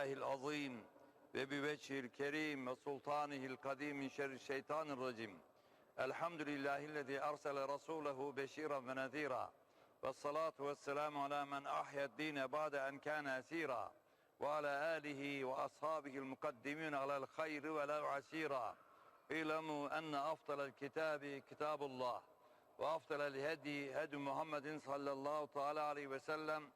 بالله العظيم وبوجهه الكريم وسلطانه القديم من شر الشيطان الرجيم الحمد لله الذي أرسل رسوله بشيرا ونذيرا والصلاة والسلام على من أحيا الدين بعد أن كان أسيرا وعلى آله وأصحابه المقدمين على الخير ولا عسيرا اعلموا أن أفضل الكتاب كتاب الله وأفضل الهدي هدي محمد صلى الله تعالى عليه وسلم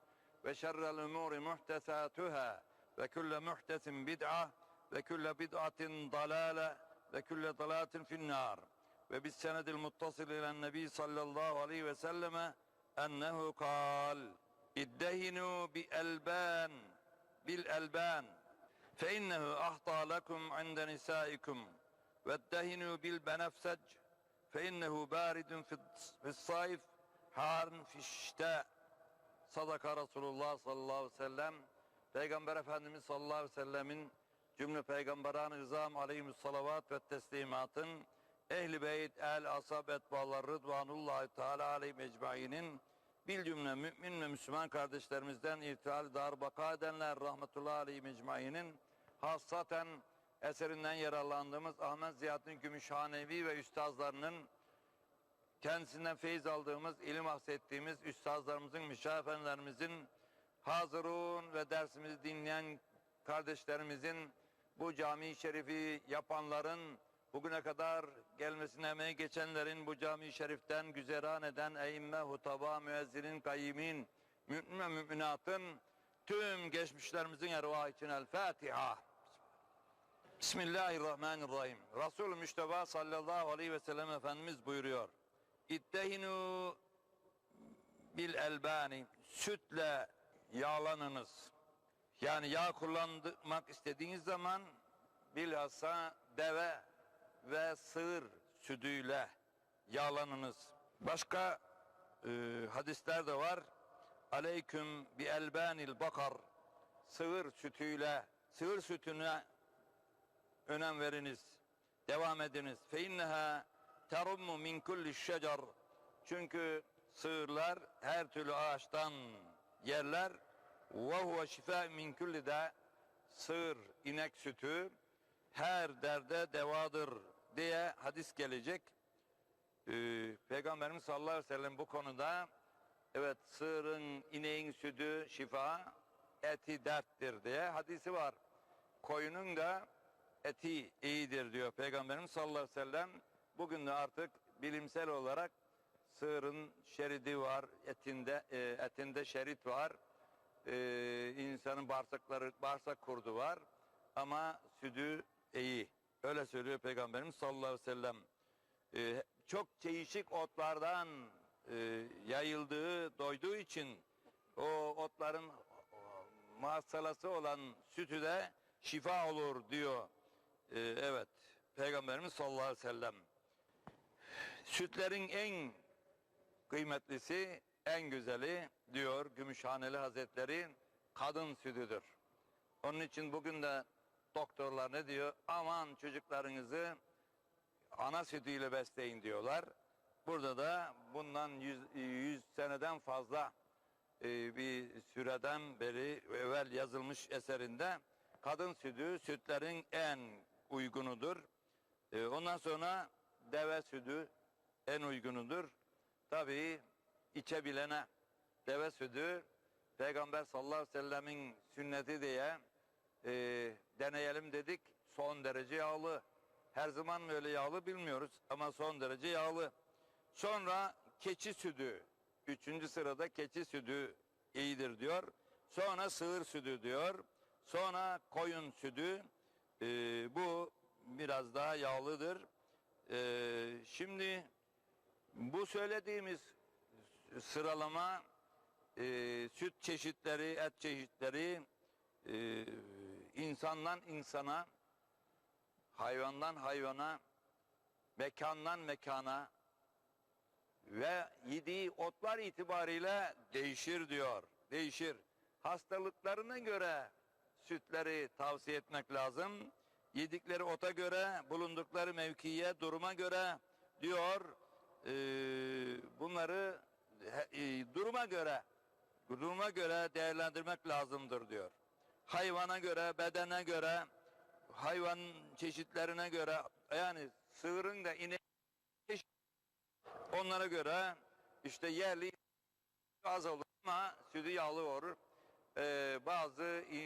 وشر الأمور محدثاتها وكل محدث بدعة وكل بدعة ضلالة وكل ضلالة في النار. وبالسند المتصل إلى النبي صلى الله عليه وسلم أنه قال ادهنوا بألبان بالألبان فإنه أحطى لكم عند نسائكم. وادهنوا بالبنفسج فإنه بارد في الصيف حار في الشتاء. صدق رسول الله صلى الله عليه وسلم. Peygamber Efendimiz sallallahu aleyhi ve sellemin cümle peygamberan-ı izam aleyhimus salavat ve teslimatın Ehl-i Beyt, El Asab Etbalar Rıdvanullahi Teala aleyhi mecmainin bil cümle mümin ve Müslüman kardeşlerimizden irtihal dar baka edenler rahmetullahi aleyhi mecmainin hassaten eserinden yararlandığımız Ahmet Ziyaddin Gümüşhanevi ve üstazlarının kendisinden feyiz aldığımız, ilim aksettiğimiz üstazlarımızın, müşah efendilerimizin hazırun ve dersimizi dinleyen kardeşlerimizin bu cami-i şerifi yapanların bugüne kadar gelmesine emeği geçenlerin bu cami-i şeriften güzeran eden eimme, hutaba, müezzinin, kayyimin, mümin ve müminatın tüm geçmişlerimizin ervahı için El Fatiha. Bismillahirrahmanirrahim. Resul-ü Müşteba sallallahu aleyhi ve sellem Efendimiz buyuruyor. İttehinu bil elbani sütle yağlanınız. Yani yağ kullanmak istediğiniz zaman bilhassa deve ve sığır sütüyle yağlanınız. Başka e, hadisler de var. Aleyküm bi elbanil bakar. Sığır sütüyle, sığır sütüne önem veriniz. Devam ediniz. Fe inneha terummu min kulli şecer. Çünkü sığırlar her türlü ağaçtan yerler. Ve huve şifa min kulli de sığır, inek sütü her derde devadır diye hadis gelecek. Ee, Peygamberimiz sallallahu aleyhi ve sellem bu konuda evet sığırın, ineğin sütü şifa, eti derttir diye hadisi var. Koyunun da eti iyidir diyor Peygamberimiz sallallahu aleyhi ve sellem. Bugün de artık bilimsel olarak sığırın şeridi var, etinde e, etinde şerit var. Ee, insanın bağırsakları, bağırsak kurdu var. Ama sütü iyi. Öyle söylüyor Peygamberimiz sallallahu aleyhi ve sellem. Ee, çok değişik otlardan e, yayıldığı, doyduğu için o otların muhassalası olan sütü de şifa olur diyor. Ee, evet, Peygamberimiz sallallahu aleyhi ve sellem. Sütlerin en kıymetlisi, en güzeli diyor Gümüşhaneli Hazretleri kadın sütüdür. Onun için bugün de doktorlar ne diyor? Aman çocuklarınızı ana sütüyle besleyin diyorlar. Burada da bundan 100, 100 seneden fazla e, bir süreden beri evvel yazılmış eserinde kadın sütü sütlerin en uygunudur. E, ondan sonra deve sütü en uygunudur. Tabii içebilene deve sütü Peygamber sallallahu aleyhi ve sellemin sünneti diye e, deneyelim dedik. Son derece yağlı. Her zaman mı öyle yağlı bilmiyoruz ama son derece yağlı. Sonra keçi sütü. Üçüncü sırada keçi sütü iyidir diyor. Sonra sığır sütü diyor. Sonra koyun sütü. E, bu biraz daha yağlıdır. E, şimdi bu söylediğimiz sıralama e, süt çeşitleri, et çeşitleri e, insandan insana, hayvandan hayvana, mekandan mekana ve yediği otlar itibariyle değişir diyor. Değişir. Hastalıklarına göre sütleri tavsiye etmek lazım. Yedikleri ota göre, bulundukları mevkiye, duruma göre diyor. E, bunları e, duruma göre duruma göre değerlendirmek lazımdır diyor. hayvana göre, bedene göre, hayvan çeşitlerine göre yani sığırın da inek onlara göre işte yerli az olur ama sütü yağlı olur. Ee, bazı e,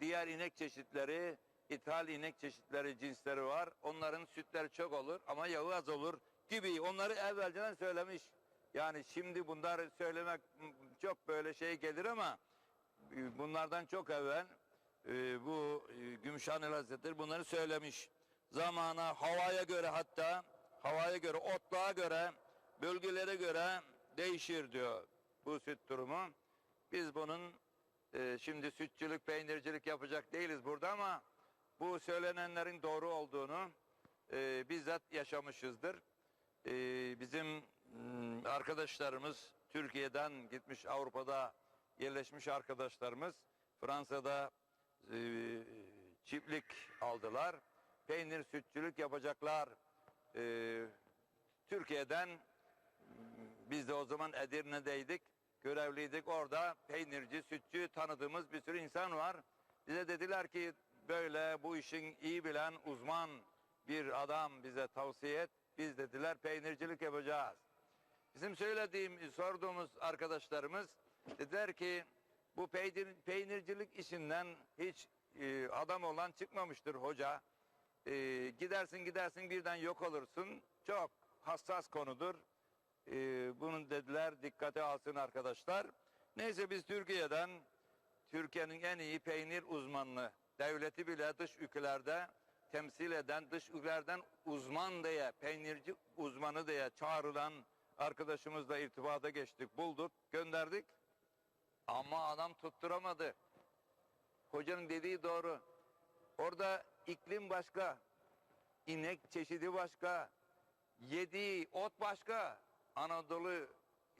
diğer inek çeşitleri, ithal inek çeşitleri, cinsleri var. Onların sütleri çok olur ama yağı az olur gibi. Onları evvelden söylemiş. Yani şimdi bunlar söylemek çok böyle şey gelir ama e, bunlardan çok evvel e, bu e, Gümüşhaneli Hazretleri bunları söylemiş. Zamana, havaya göre hatta havaya göre, otluğa göre, bölgelere göre değişir diyor bu süt durumu. Biz bunun şimdi sütçülük, peynircilik yapacak değiliz burada ama bu söylenenlerin doğru olduğunu bizzat yaşamışızdır. E, bizim mm, arkadaşlarımız Türkiye'den gitmiş Avrupa'da yerleşmiş arkadaşlarımız Fransa'da e, çiftlik aldılar. Peynir sütçülük yapacaklar. E, Türkiye'den mm, biz de o zaman Edirne'deydik. Görevliydik. Orada peynirci, sütçü tanıdığımız bir sürü insan var. Bize dediler ki böyle bu işin iyi bilen uzman bir adam bize tavsiye et. Biz dediler peynircilik yapacağız. Bizim söylediğim, sorduğumuz arkadaşlarımız dediler ki bu peynir, peynircilik işinden hiç e, adam olan çıkmamıştır hoca. E, gidersin gidersin birden yok olursun. Çok hassas konudur. E, bunu dediler dikkate alsın arkadaşlar. Neyse biz Türkiye'den Türkiye'nin en iyi peynir uzmanını devleti bile dış ülkelerde temsil eden dış ülkelerden uzman diye peynirci uzmanı diye çağrılan arkadaşımızla irtibata geçtik bulduk gönderdik ama adam tutturamadı. Hocanın dediği doğru. Orada iklim başka, inek çeşidi başka, yediği ot başka. Anadolu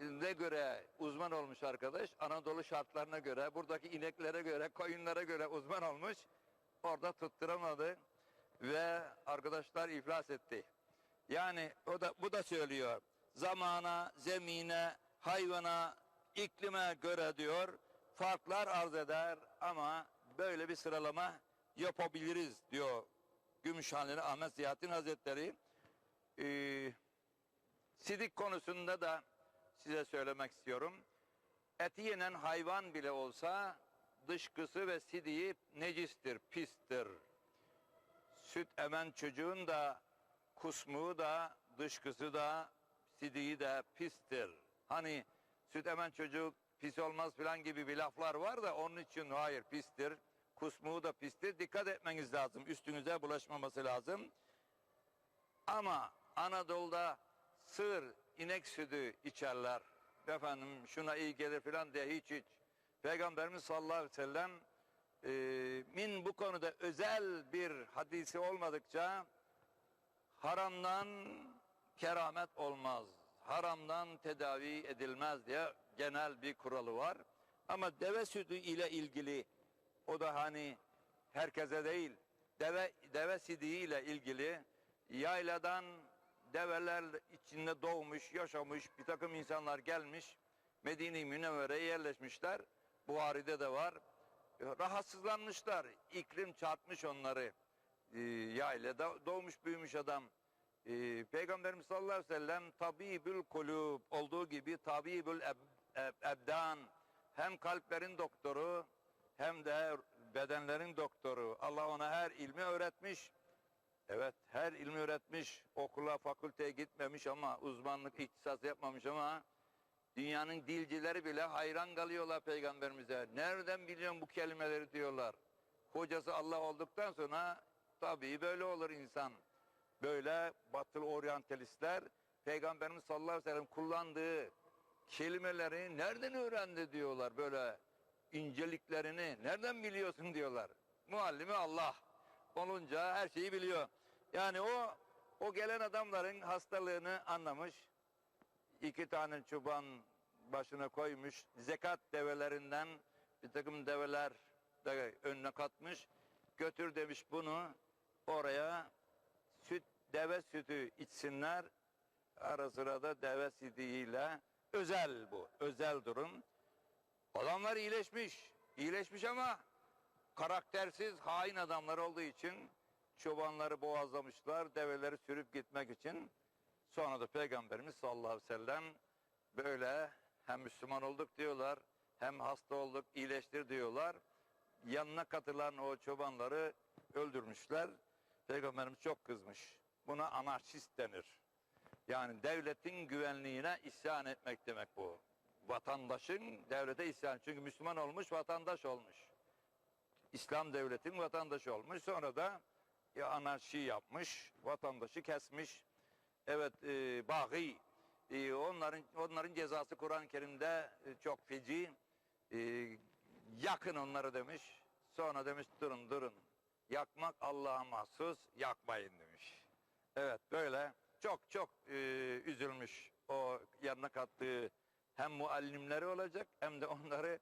ne göre uzman olmuş arkadaş. Anadolu şartlarına göre, buradaki ineklere göre, koyunlara göre uzman olmuş. Orada tutturamadı ve arkadaşlar iflas etti. Yani o da bu da söylüyor. Zamana, zemine, hayvana, iklime göre diyor farklar arz eder ama böyle bir sıralama yapabiliriz diyor Gümüşhaneli Ahmet Ziyahattin Hazretleri. Ee, sidik konusunda da size söylemek istiyorum. Eti yenen hayvan bile olsa dışkısı ve sidiği necistir, pistir. Süt emen çocuğun da kusmuğu da dışkısı da sidiği de pistir. Hani süt emen çocuk pis olmaz filan gibi bir laflar var da onun için hayır pistir. Kusmuğu da pistir. Dikkat etmeniz lazım. Üstünüze bulaşmaması lazım. Ama Anadolu'da sığır, inek sütü içerler. Efendim şuna iyi gelir filan diye hiç hiç. Peygamberimiz sallallahu aleyhi ve sellem e, min bu konuda özel bir hadisi olmadıkça haramdan keramet olmaz. Haramdan tedavi edilmez diye genel bir kuralı var. Ama deve sütü ile ilgili o da hani herkese değil deve, deve sidiği ile ilgili yayladan develer içinde doğmuş, yaşamış bir takım insanlar gelmiş. Medine-i Münevvere'ye yerleşmişler. Buhari'de de var. Rahatsızlanmışlar. İklim çarpmış onları. Ee, yaylada doğmuş büyümüş adam. Ee, Peygamberimiz sallallahu aleyhi ve sellem tabibül kulub olduğu gibi tabibül eb, eb- ebdan hem kalplerin doktoru hem de bedenlerin doktoru. Allah ona her ilmi öğretmiş. Evet her ilmi öğretmiş. Okula, fakülteye gitmemiş ama uzmanlık ihtisas yapmamış ama dünyanın dilcileri bile hayran kalıyorlar peygamberimize. Nereden biliyorsun bu kelimeleri diyorlar. Hocası Allah olduktan sonra tabii böyle olur insan. Böyle batılı oryantalistler peygamberimiz sallallahu aleyhi ve sellem kullandığı kelimeleri nereden öğrendi diyorlar böyle inceliklerini nereden biliyorsun diyorlar. Muallimi Allah olunca her şeyi biliyor. Yani o o gelen adamların hastalığını anlamış. İki tane çoban başına koymuş. Zekat develerinden bir takım develer de önüne katmış. Götür demiş bunu oraya süt deve sütü içsinler. Ara sıra da deve sütüyle özel bu. Özel durum. Adamlar iyileşmiş. İyileşmiş ama karaktersiz hain adamlar olduğu için çobanları boğazlamışlar, develeri sürüp gitmek için. Sonra da Peygamberimiz sallallahu aleyhi ve sellem böyle hem Müslüman olduk diyorlar, hem hasta olduk, iyileştir diyorlar. Yanına katılan o çobanları öldürmüşler. Peygamberimiz çok kızmış. Buna anarşist denir. Yani devletin güvenliğine isyan etmek demek bu. Vatandaşın devlete isyan. Çünkü Müslüman olmuş, vatandaş olmuş. İslam devletin vatandaşı olmuş. Sonra da ya anarşi yapmış, vatandaşı kesmiş. Evet, e, bağı. E, onların onların cezası Kur'an-ı Kerim'de e, çok feci. E, yakın onları demiş. Sonra demiş durun durun. Yakmak Allah'a mahsus, yakmayın demiş. Evet böyle çok çok e, üzülmüş o yanına kattığı hem muallimleri olacak hem de onları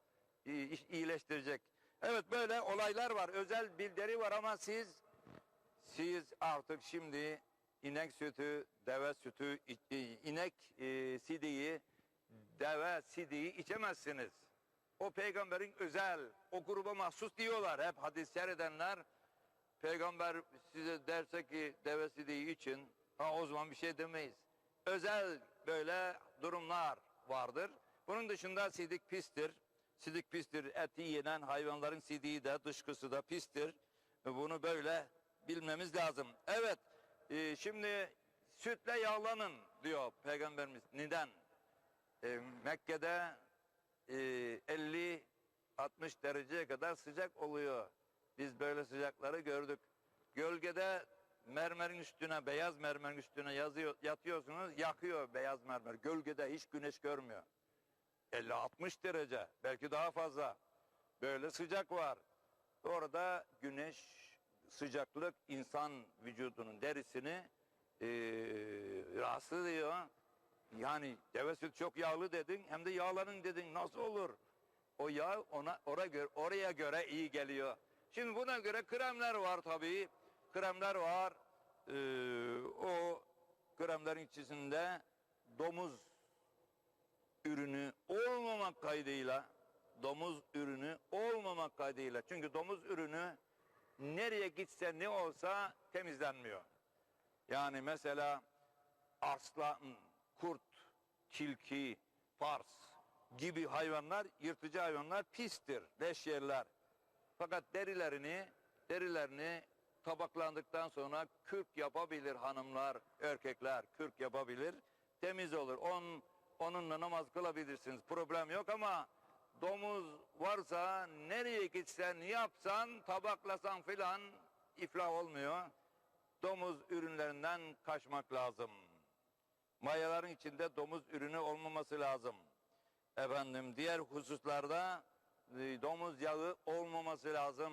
e, iyileştirecek. Evet böyle olaylar var. Özel bildiri var ama siz siz artık şimdi inek sütü, deve sütü, i- inek e, sidiği, deve sidiği içemezsiniz. O peygamberin özel, o gruba mahsus diyorlar. Hep hadis seyredenler peygamber size derse ki deve sidiği için ha o zaman bir şey demeyiz. Özel böyle durumlar vardır. Bunun dışında sidik pistir. Sidik pistir. Eti yenen hayvanların sidiği de dışkısı da pistir. Bunu böyle bilmemiz lazım. Evet e, şimdi sütle yağlanın diyor peygamberimiz. Neden? E, Mekke'de e, 50-60 dereceye kadar sıcak oluyor. Biz böyle sıcakları gördük. Gölgede mermerin üstüne, beyaz mermerin üstüne yazıyor, yatıyorsunuz, yakıyor beyaz mermer. Gölgede hiç güneş görmüyor. 50-60 derece, belki daha fazla. Böyle sıcak var. Orada güneş, sıcaklık insan vücudunun derisini eee rahatsız ediyor. Yani deve sütü çok yağlı dedin, hem de yağlanın dedin. Nasıl olur? O yağ ona oraya göre, oraya göre iyi geliyor. Şimdi buna göre kremler var tabii. Kremler var. Ee, o kremlerin içerisinde domuz ürünü olmamak kaydıyla domuz ürünü olmamak kaydıyla çünkü domuz ürünü nereye gitse ne olsa temizlenmiyor. Yani mesela arslan, kurt, tilki, fars gibi hayvanlar, yırtıcı hayvanlar pistir, leş yerler. Fakat derilerini, derilerini tabaklandıktan sonra kürk yapabilir hanımlar, erkekler kürk yapabilir. Temiz olur. On, onunla namaz kılabilirsiniz. Problem yok ama domuz varsa nereye gitsen yapsan tabaklasan filan iflah olmuyor. Domuz ürünlerinden kaçmak lazım. Mayaların içinde domuz ürünü olmaması lazım. Efendim diğer hususlarda e, domuz yağı olmaması lazım.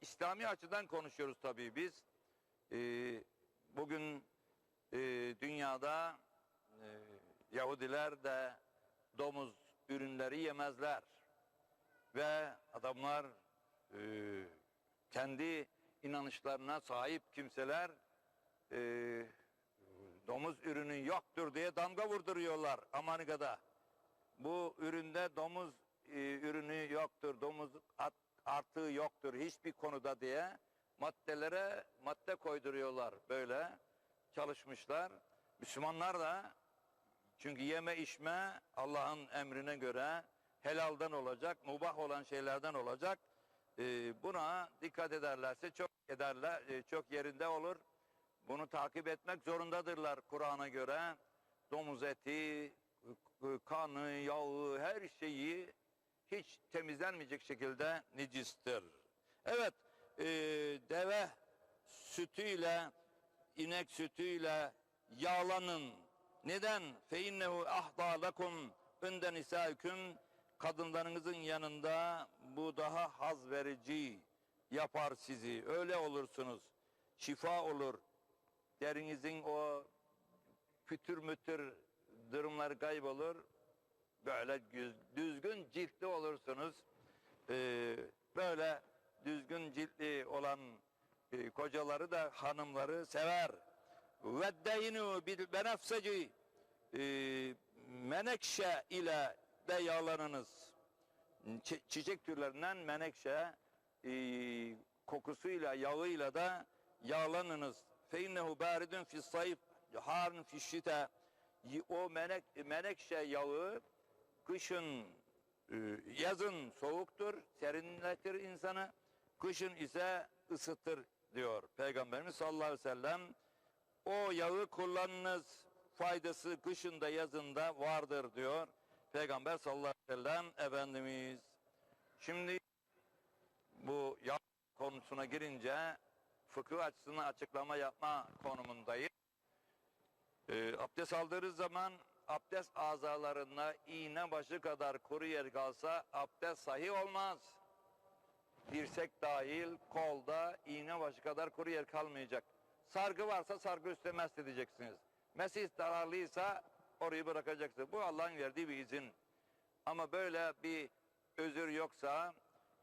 İslami açıdan konuşuyoruz tabii biz. E, bugün e, dünyada Yahudiler de domuz ürünleri yemezler. Ve adamlar e, kendi inanışlarına sahip kimseler e, domuz ürünü yoktur diye damga vurduruyorlar Amerika'da. Bu üründe domuz e, ürünü yoktur, domuz at, artığı yoktur hiçbir konuda diye maddelere madde koyduruyorlar böyle çalışmışlar. Müslümanlar da çünkü yeme içme Allah'ın emrine göre helalden olacak, mubah olan şeylerden olacak. Ee, buna dikkat ederlerse çok ederler, e, çok yerinde olur. Bunu takip etmek zorundadırlar Kur'an'a göre. Domuz eti, e, kanı, yağı, her şeyi hiç temizlenmeyecek şekilde necistir. Evet, e, deve sütüyle, inek sütüyle yağlanın. Neden? Fe innehu ahda lekum ünde nisâiküm kadınlarınızın yanında bu daha haz verici yapar sizi. Öyle olursunuz. Şifa olur. Derinizin o pütür mütür durumlar kaybolur. Böyle düzgün ciltli olursunuz. Ee, böyle düzgün ciltli olan e, kocaları da hanımları sever. Veddeyinu bil benefseci e, menekşe ile de yağlanınız. Çi- çiçek türlerinden menekşe e, kokusuyla, yağıyla da yağlanınız. Fe innehu baridun fis sayf, harun fis şita. Y- O menek, menekşe yağı kışın, e, yazın soğuktur, serinletir insanı. Kışın ise ısıtır diyor Peygamberimiz sallallahu aleyhi ve sellem. O yağı kullanınız, faydası kışında yazında vardır diyor Peygamber sallallahu aleyhi ve sellem Efendimiz. Şimdi bu yağ konusuna girince fıkıh açısından açıklama yapma konumundayım. Ee, abdest aldığınız zaman abdest azalarında iğne başı kadar kuru yer kalsa abdest sahih olmaz. Dirsek dahil kolda iğne başı kadar kuru yer kalmayacak. Sargı varsa sargı üstüne mest edeceksiniz. Mesih zararlıysa orayı bırakacaksınız. Bu Allah'ın verdiği bir izin. Ama böyle bir özür yoksa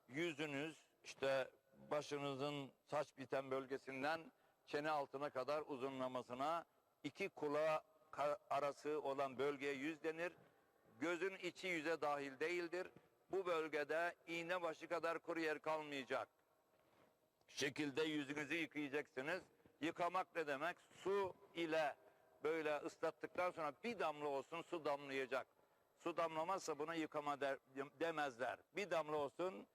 yüzünüz işte başınızın saç biten bölgesinden çene altına kadar uzunlamasına iki kulağı arası olan bölgeye yüz denir. Gözün içi yüze dahil değildir. Bu bölgede iğne başı kadar kuru yer kalmayacak. Şekilde yüzünüzü yıkayacaksınız. Yıkamak ne demek? Su ile böyle ıslattıktan sonra bir damla olsun su damlayacak. Su damlamazsa buna yıkama der, demezler. Bir damla olsun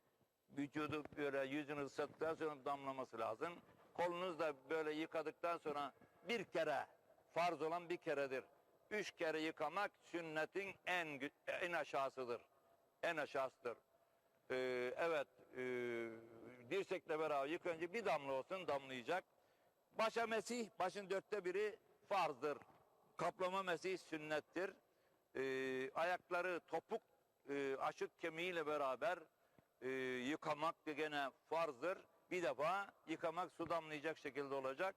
vücudu böyle yüzünü ıslattıktan sonra damlaması lazım. Kolunuz da böyle yıkadıktan sonra bir kere farz olan bir keredir. Üç kere yıkamak sünnetin en en aşağısıdır. En aşağısıdır. Ee, evet e, dirsekle beraber yıkayınca bir damla olsun damlayacak. Başa mesih başın dörtte biri farzdır. Kaplama mesih sünnettir. Ee, ayakları topuk e, aşık kemiğiyle beraber e, yıkamak da gene farzdır. Bir defa yıkamak su damlayacak şekilde olacak.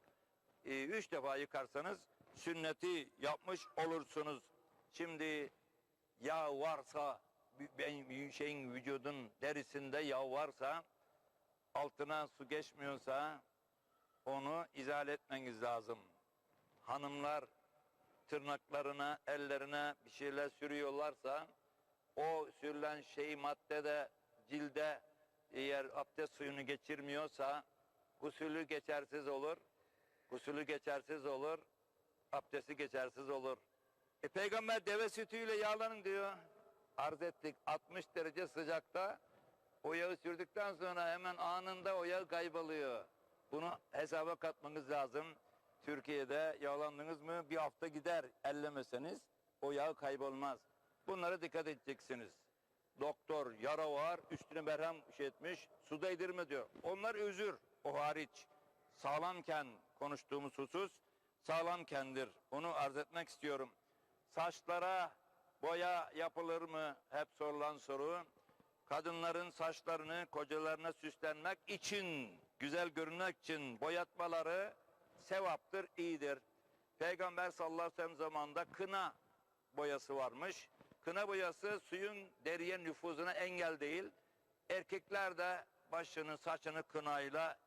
E, üç defa yıkarsanız sünneti yapmış olursunuz. Şimdi yağ varsa ben- şeyin vücudun derisinde yağ varsa altına su geçmiyorsa onu izale etmeniz lazım. Hanımlar tırnaklarına, ellerine bir şeyler sürüyorlarsa o sürülen şey maddede cilde eğer abdest suyunu geçirmiyorsa gusülü geçersiz olur. Gusülü geçersiz olur. Abdesti geçersiz olur. E peygamber deve sütüyle yağlanın diyor. Arz ettik 60 derece sıcakta o yağı sürdükten sonra hemen anında o yağ kayboluyor. Bunu hesaba katmanız lazım. Türkiye'de yağlandınız mı bir hafta gider ellemeseniz o yağ kaybolmaz. Bunlara dikkat edeceksiniz. Doktor yara var üstüne merhem şey etmiş su değdirme diyor. Onlar özür o hariç. Sağlamken konuştuğumuz husus sağlamkendir. Onu arz etmek istiyorum. Saçlara boya yapılır mı? Hep sorulan soru. Kadınların saçlarını kocalarına süslenmek için, güzel görünmek için boyatmaları sevaptır, iyidir. Peygamber sallallahu aleyhi ve sellem zamanında kına boyası varmış. Kına boyası suyun deriye nüfuzuna engel değil. Erkekler de başını saçını kınayla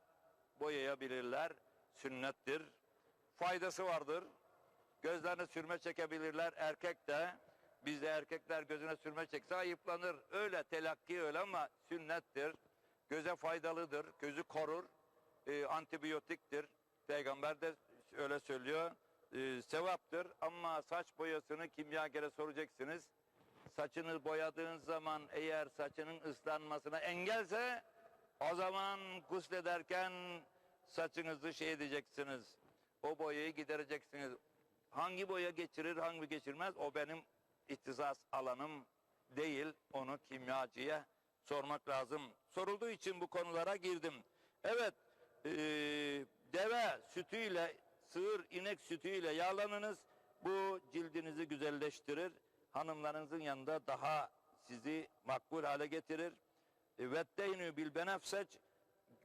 boyayabilirler. Sünnettir. Faydası vardır. Gözlerine sürme çekebilirler erkek de. Bizde erkekler gözüne sürme çekse ayıplanır. Öyle telakki öyle ama sünnettir. Göze faydalıdır. Gözü korur. Ee, antibiyotiktir. Peygamber de öyle söylüyor. Ee, sevaptır ama saç boyasını kimyagere soracaksınız. Saçını boyadığın zaman eğer saçının ıslanmasına engelse o zaman guslederken saçınızı şey edeceksiniz. O boyayı gidereceksiniz. Hangi boya geçirir, hangi geçirmez o benim ihtisas alanım değil. Onu kimyacıya sormak lazım. Sorulduğu için bu konulara girdim. Evet, eee, deve sütüyle, sığır, inek sütüyle yağlanınız. Bu cildinizi güzelleştirir. Hanımlarınızın yanında daha sizi makbul hale getirir. Vetteynu bil benefseç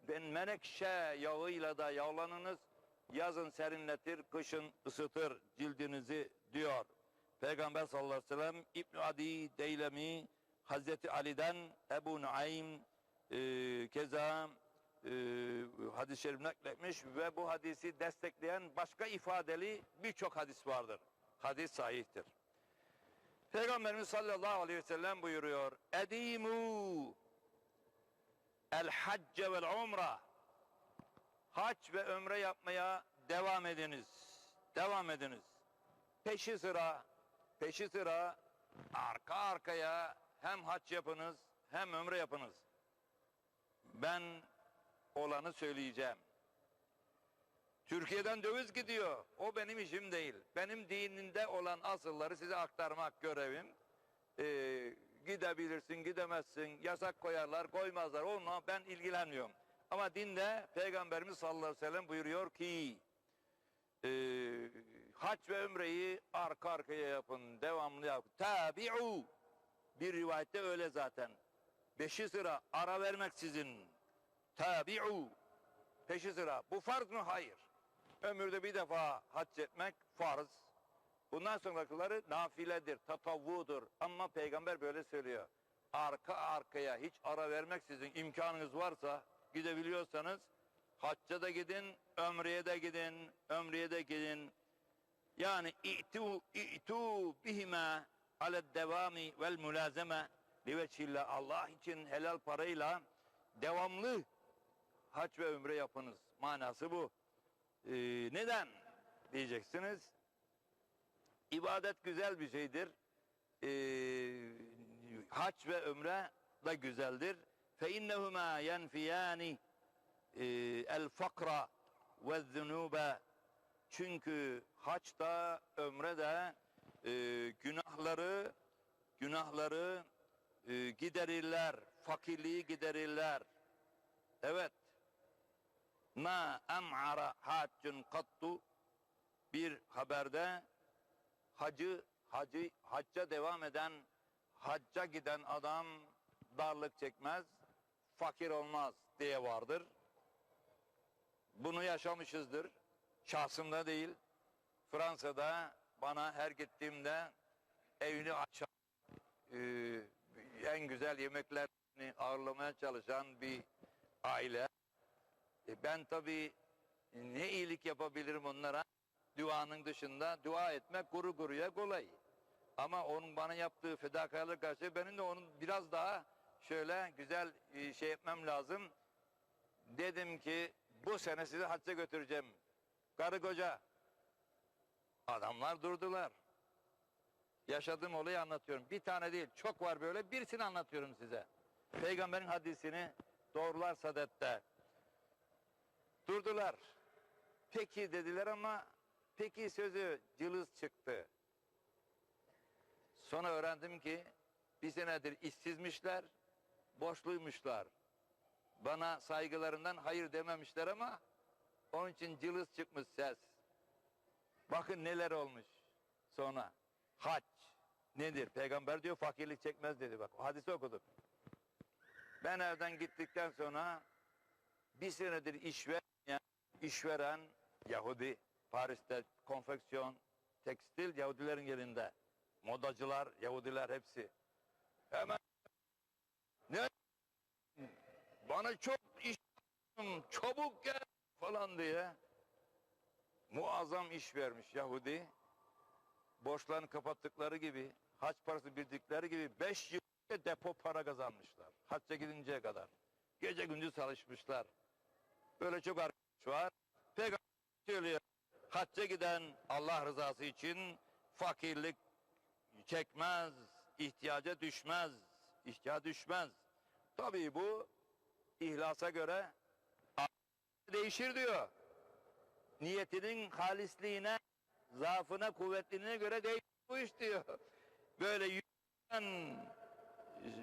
ben menekşe yağıyla da yağlanınız. Yazın serinletir, kışın ısıtır cildinizi diyor. Peygamber sallallahu aleyhi ve sellem İbn Adi Deylemi Hazreti Ali'den Ebu Nuaym e, keza e, hadis-i şerif nakletmiş ve bu hadisi destekleyen başka ifadeli birçok hadis vardır. Hadis sahihtir. Peygamberimiz sallallahu aleyhi ve sellem buyuruyor. Edimu el hacce vel umra. Hac ve ömre yapmaya devam ediniz. Devam ediniz. Peşi sıra, peşi sıra arka arkaya hem hac yapınız hem ömre yapınız. Ben olanı söyleyeceğim. Türkiye'den döviz gidiyor. O benim işim değil. Benim dininde olan asılları size aktarmak görevim. Ee, gidebilirsin, gidemezsin, yasak koyarlar, koymazlar. Onunla ben ilgilenmiyorum. Ama dinde Peygamberimiz sallallahu aleyhi ve sellem buyuruyor ki e, hac ve ömreyi arka arkaya yapın, devamlı yapın. Tabi'u bir rivayette öyle zaten. Beşi sıra ara vermeksizin. Tabi'u peşi sıra. Bu farz mı? Hayır. Ömürde bir defa hac etmek farz. Bundan sonrakileri nafiledir, tatavvudur. Ama peygamber böyle söylüyor. Arka arkaya hiç ara vermeksizin imkanınız varsa gidebiliyorsanız hacca da gidin, ömreye de gidin, ömreye de gidin. Yani i'tu i'tu bihima ala devami vel mülazeme liveçillah Allah için helal parayla devamlı hac ve ömre yapınız. Manası bu. Ee, neden diyeceksiniz? İbadet güzel bir şeydir. Ee, hac ve ömre da güzeldir. Fe innehuma yenfiyani el fakra ve zunube çünkü haçta ömre de e, günahları günahları e, giderirler, fakirliği giderirler. Evet. Ma em'ara haccun kattu bir haberde hacı hacı hacca devam eden hacca giden adam darlık çekmez, fakir olmaz diye vardır. Bunu yaşamışızdır. Şahsımda değil. Fransa'da bana her gittiğimde evini açan e, en güzel yemeklerini ağırlamaya çalışan bir aile. E, ben tabii ne iyilik yapabilirim onlara? Duanın dışında dua etmek kuru kuruya kolay. Ama onun bana yaptığı fedakarlık karşı benim de onun biraz daha şöyle güzel e, şey etmem lazım. Dedim ki bu sene sizi hacca götüreceğim. Karı koca. Adamlar durdular. Yaşadığım olayı anlatıyorum. Bir tane değil, çok var böyle. Birisini anlatıyorum size. Peygamberin hadisini doğrular sadette. Durdular. Peki dediler ama peki sözü cılız çıktı. Sonra öğrendim ki bir senedir işsizmişler, boşluymuşlar. Bana saygılarından hayır dememişler ama onun için cılız çıkmış ses. Bakın neler olmuş sonra. Hac nedir? Peygamber diyor fakirlik çekmez dedi bak. Hadisi okuduk. Ben evden gittikten sonra bir senedir işveren, işveren Yahudi Paris'te konfeksiyon, tekstil Yahudilerin yerinde. Modacılar, Yahudiler hepsi. Hemen ne bana çok iş çabuk gel falan diye muazzam iş vermiş Yahudi. Borçlarını kapattıkları gibi, haç parası bildikleri gibi beş yıl depo para kazanmışlar. Hacca gidinceye kadar. Gece gündüz çalışmışlar. Böyle çok arkadaş var. Peygamber söylüyor. Hacca giden Allah rızası için fakirlik çekmez, ihtiyaca düşmez, ihtiyaca düşmez. Tabii bu ihlasa göre değişir diyor. Niyetinin halisliğine, zaafına, kuvvetliliğine göre değişir bu iş diyor. Böyle yüzden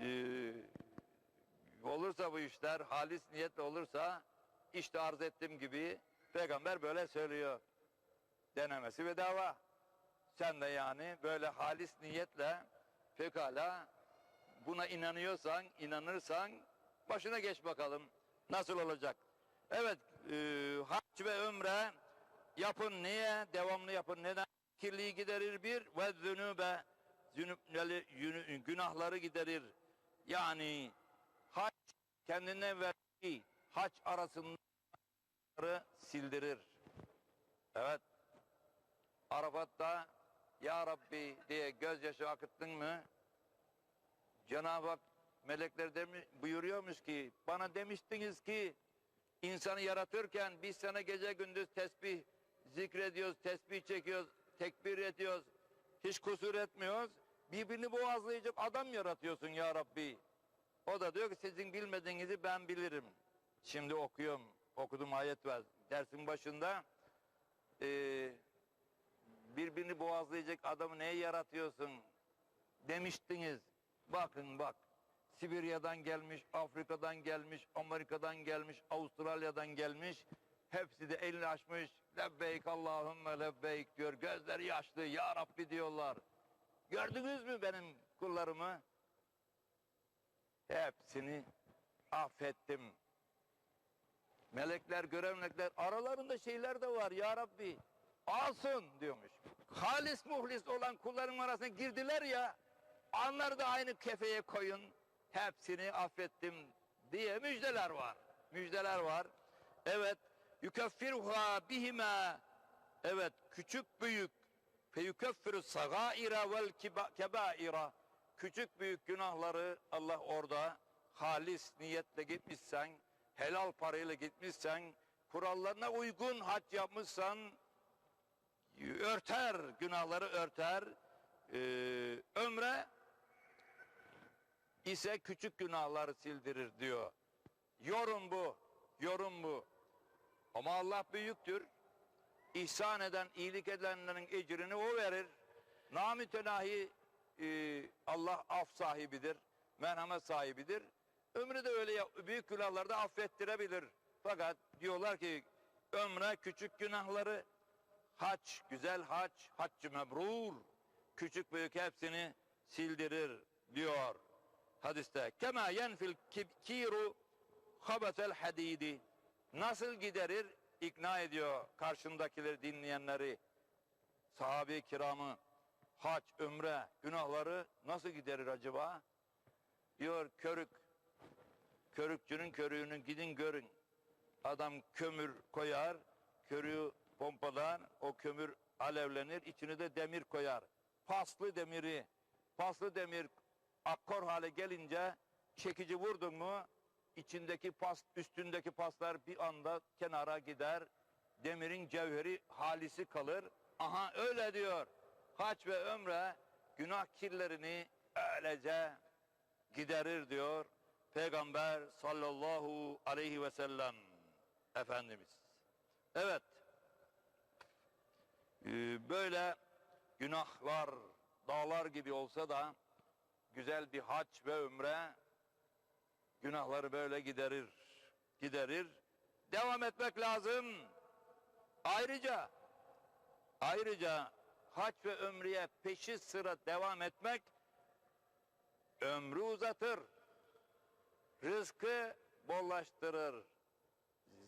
e, olursa bu işler, halis niyetle olursa işte arz ettiğim gibi peygamber böyle söylüyor. Denemesi bedava. Sen de yani böyle halis niyetle pekala buna inanıyorsan, inanırsan başına geç bakalım nasıl olacak. Evet, e, hac ve ömre yapın niye? Devamlı yapın. Neden? Kirliği giderir bir ve zünübe günahları giderir. Yani hac kendine verdiği hac arasındaları sildirir. Evet. Arafat'ta Ya Rabbi diye gözyaşı akıttın mı Cenab-ı Hak melekler demi, buyuruyormuş ki bana demiştiniz ki insanı yaratırken biz sana gece gündüz tesbih zikrediyoruz, tesbih çekiyoruz, tekbir ediyoruz. Hiç kusur etmiyoruz. Birbirini boğazlayacak adam yaratıyorsun ya Rabbi. O da diyor ki sizin bilmediğinizi ben bilirim. Şimdi okuyorum. Okudum ayet var. Dersin başında eee birbirini boğazlayacak adamı neye yaratıyorsun demiştiniz. Bakın bak. Sibirya'dan gelmiş, Afrika'dan gelmiş, Amerika'dan gelmiş, Avustralya'dan gelmiş. Hepsi de elini açmış. Lebbeyk Allahümme lebbeyk diyor. Gözleri yaşlı. Ya Rabbi diyorlar. Gördünüz mü benim kullarımı? Hepsini affettim. Melekler, görev melekler aralarında şeyler de var ya Rabbi. Alsın diyormuş. Halis muhlis olan kulların arasına girdiler ya. Onları da aynı kefeye koyun. Hepsini affettim diye müjdeler var. Müjdeler var. Evet. Yukeffiruha bihime. Evet. Küçük büyük. Fe yukeffiru sagaira vel kebaira. Küçük büyük günahları Allah orada halis niyetle gitmişsen, helal parayla gitmişsen, kurallarına uygun hac yapmışsan, örter, günahları örter. Ee, ömre ise küçük günahları sildirir diyor. Yorum bu, yorum bu. Ama Allah büyüktür. İhsan eden, iyilik edenlerin ecrini o verir. Namütenahi e, Allah af sahibidir, merhamet sahibidir. Ömrü de öyle büyük günahları da affettirebilir. Fakat diyorlar ki ömre küçük günahları hac, güzel hac, haccı mebrur. Küçük büyük hepsini sildirir diyor hadiste. Kema yenfil kiru habetel hadidi. Nasıl giderir? ikna ediyor karşındakileri dinleyenleri. Sahabe-i kiramı hac, ömre, günahları nasıl giderir acaba? Diyor körük, körükçünün körüğünü gidin görün. Adam kömür koyar, körüğü pompalar, o kömür alevlenir, içine de demir koyar. Paslı demiri, paslı demir akkor hale gelince çekici vurdun mu içindeki pas, üstündeki paslar bir anda kenara gider. Demirin cevheri halisi kalır. Aha öyle diyor. Haç ve ömre günah kirlerini öylece giderir diyor. Peygamber sallallahu aleyhi ve sellem Efendimiz. Evet. Ee, böyle günahlar dağlar gibi olsa da güzel bir hac ve ömre günahları böyle giderir. Giderir. Devam etmek lazım. Ayrıca ayrıca hac ve ömreye peşi sıra devam etmek ömrü uzatır. Rızkı bollaştırır.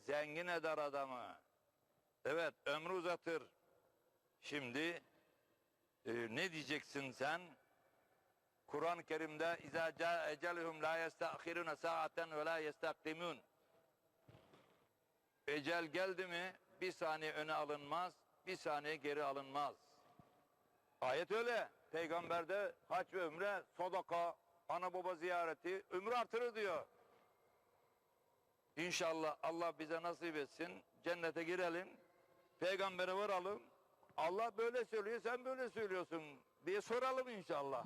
Zengin eder adamı. Evet ömrü uzatır. Şimdi e, ne diyeceksin sen? Kur'an-ı Kerim'de câ eceluhum lâ yestâkhirûne sâaten ve lâ yestakdimun. Ecel geldi mi bir saniye öne alınmaz, bir saniye geri alınmaz. Ayet öyle. Peygamberde hac ve ömre, sadaka, ana baba ziyareti ömrü artırır diyor. İnşallah Allah bize nasip etsin. Cennete girelim. Peygambere varalım. Allah böyle söylüyor, sen böyle söylüyorsun diye soralım inşallah.